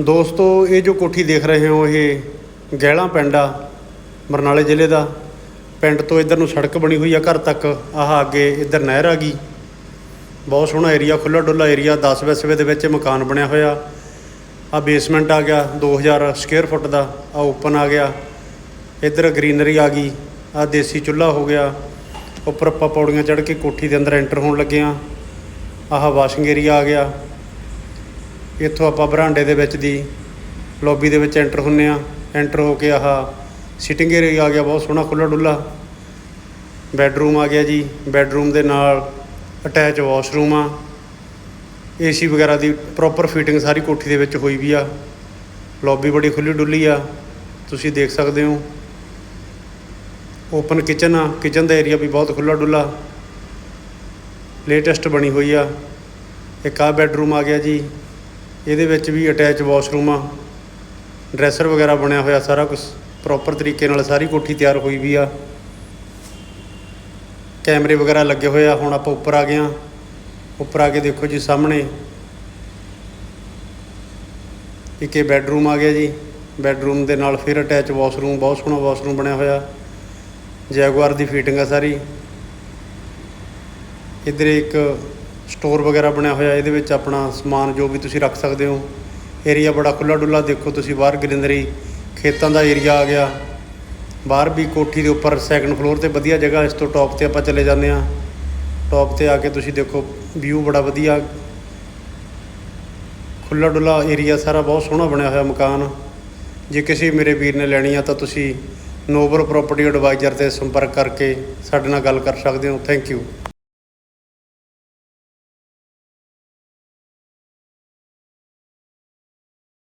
ਦੋਸਤੋ, ਇਹ ਜੋ ਕੋਠੀ ਦੇਖ ਰਹੇ ਹੋ, ਇਹ ਗਹਿਲਾ ਪਿੰਡ ਆ, ਬਰਨਾਲੇ ਜ਼ਿਲ੍ਹੇ ਦਾ। ਪਿੰਡ ਤੋਂ ਇੱਧਰ ਨੂੰ ਸੜਕ ਬਣੀ ਹੋਈ ਆ, ਘਰ ਤੱਕ। ਆਹ ਅੱਗੇ ਇੱਧਰ ਨਹਿਰ ਆ ਗਈ। ਬਹੁਤ ਸੋਹਣਾ ਏਰੀਆ ਖੁੱਲਾ ਡੁੱਲਾ ਏਰੀਆ 10 ਵਿਸਵੇ ਦੇ ਵਿੱਚ ਮਕਾਨ ਬਣਿਆ ਹੋਇਆ। ਆ ਬੇਸਮੈਂਟ ਆ ਗਿਆ 2000 ਸਕੁਅਰ ਫੁੱਟ ਦਾ। ਆ ਓਪਨ ਆ ਗਿਆ। ਇੱਧਰ ਗ੍ਰੀਨਰੀ ਆ ਗਈ। ਆ ਦੇਸੀ ਚੁੱਲ੍ਹਾ ਹੋ ਗਿਆ। ਉੱਪਰ ਆਪਾਂ ਪੌੜੀਆਂ ਚੜ੍ਹ ਕੇ ਕੋਠੀ ਦੇ ਅੰਦਰ ਐਂਟਰ ਹੋਣ ਲੱਗੇ ਆ। ਆਹ ਵਾਸ਼ਿੰਗ ਏਰੀਆ ਆ ਗਿਆ। ਇੱਥੋਂ ਆਪਾਂ ਬਰਾਂਡੇ ਦੇ ਵਿੱਚ ਦੀ ਲੌਬੀ ਦੇ ਵਿੱਚ ਐਂਟਰ ਹੁੰਨੇ ਆ। ਐਂਟਰ ਹੋ ਕੇ ਆਹ ਸਿਟਿੰਗ ਏਰੀਆ ਆ ਗਿਆ, ਬਹੁਤ ਸੋਹਣਾ ਖੁੱਲਾ ਡੁੱਲਾ ਬੈੱਡਰੂਮ ਆ ਗਿਆ ਜੀ। ਬੈੱਡਰੂਮ ਦੇ ਨਾਲ ਅਟੈਚ ਵਾਸ਼ਰੂਮ ਆ। ਏਸੀ ਵਗੈਰਾ ਦੀ ਪ੍ਰੋਪਰ ਫਿਟਿੰਗ ਸਾਰੀ ਕੋਠੀ ਦੇ ਵਿੱਚ ਹੋਈ ਵੀ ਆ। ਲੌਬੀ ਬੜੀ ਖੁੱਲੀ ਡੁੱਲੀ ਆ। ਤੁਸੀਂ ਦੇਖ ਸਕਦੇ ਹੋ। ਓਪਨ ਕਿਚਨ ਆ। ਕਿਚਨ ਦਾ ਏਰੀਆ ਵੀ ਬਹੁਤ ਖੁੱਲਾ ਡੁੱਲਾ ਲੇਟੈਸਟ ਬਣੀ ਹੋਈ ਆ। ਇੱਕ ਆ ਬੈੱਡਰੂਮ ਆ ਗਿਆ ਜੀ। ਇਹਦੇ ਵਿੱਚ ਵੀ ਅਟੈਚ ਵਾਸ਼ਰੂਮ ਆ। ਡਰੈਸਰ ਵਗੈਰਾ ਬਣਿਆ ਹੋਇਆ ਸਾਰਾ ਕੁਝ ਪ੍ਰੋਪਰ ਤਰੀਕੇ ਨਾਲ ਸਾਰੀ ਕੋਠੀ ਤਿਆਰ ਹੋਈ ਵੀ ਆ। ਕੈਮਰੇ ਵਗੈਰਾ ਲੱਗੇ ਹੋਏ ਆ। ਹੁਣ ਆਪਾਂ ਉੱਪਰ ਆ ਗਏ ਆ। ਉੱਪਰ ਆ ਕੇ ਦੇਖੋ ਜੀ ਸਾਹਮਣੇ। ਇੱਕ ਇਹ ਬੈੱਡਰੂਮ ਆ ਗਿਆ ਜੀ। ਬੈੱਡਰੂਮ ਦੇ ਨਾਲ ਫਿਰ ਅਟੈਚ ਵਾਸ਼ਰੂਮ ਬਹੁਤ ਸੋਹਣਾ ਵਾਸ਼ਰੂਮ ਬਣਿਆ ਹੋਇਆ। ਜੈਗੁਆਰ ਦੀ ਫਿਟਿੰਗ ਆ ਸਾਰੀ। ਇੱਧਰ ਇੱਕ ਸਟੋਰ ਵਗੈਰਾ ਬਣਿਆ ਹੋਇਆ, ਇਹਦੇ ਵਿੱਚ ਆਪਣਾ ਸਮਾਨ ਜੋ ਵੀ ਤੁਸੀਂ ਰੱਖ ਸਕਦੇ ਹੋ। ਏਰੀਆ ਬੜਾ ਖੁੱਲਾ ਡੁੱਲਾ ਦੇਖੋ ਤੁਸੀਂ ਬਾਹਰ ਗ੍ਰੀਨਰੀ ਖੇਤਾਂ ਦਾ ਏਰੀਆ ਆ ਗਿਆ। ਬਾਹਰ ਵੀ ਕੋਠੀ ਦੇ ਉੱਪਰ ਸੈਕੰਡ ਫਲੋਰ ਤੇ ਵਧੀਆ ਜਗ੍ਹਾ, ਇਸ ਤੋਂ ਟੌਪ ਤੇ ਆਪਾਂ ਚਲੇ ਜਾਂਦੇ ਆ ਟੌਪ ਤੇ ਆ ਕੇ ਤੁਸੀਂ ਦੇਖੋ ਵਿਊ ਬੜਾ ਵਧੀਆ। ਖੁੱਲਾ ਡੁੱਲਾ ਏਰੀਆ ਸਾਰਾ ਬਹੁਤ ਸੋਹਣਾ ਬਣਿਆ ਹੋਇਆ ਮਕਾਨ। ਜੇ ਕਿਸੇ ਮੇਰੇ ਵੀਰ ਨੇ ਲੈਣੀ ਆ ਤਾਂ ਤੁਸੀਂ ਨੋਬਲ ਪ੍ਰਾਪਰਟੀ ਐਡਵਾਈਜ਼ਰ ਤੇ ਸੰਪਰਕ ਕਰਕੇ ਸਾਡੇ ਨਾਲ ਗੱਲ ਕਰ ਸਕਦੇ ਹੋ। Thank you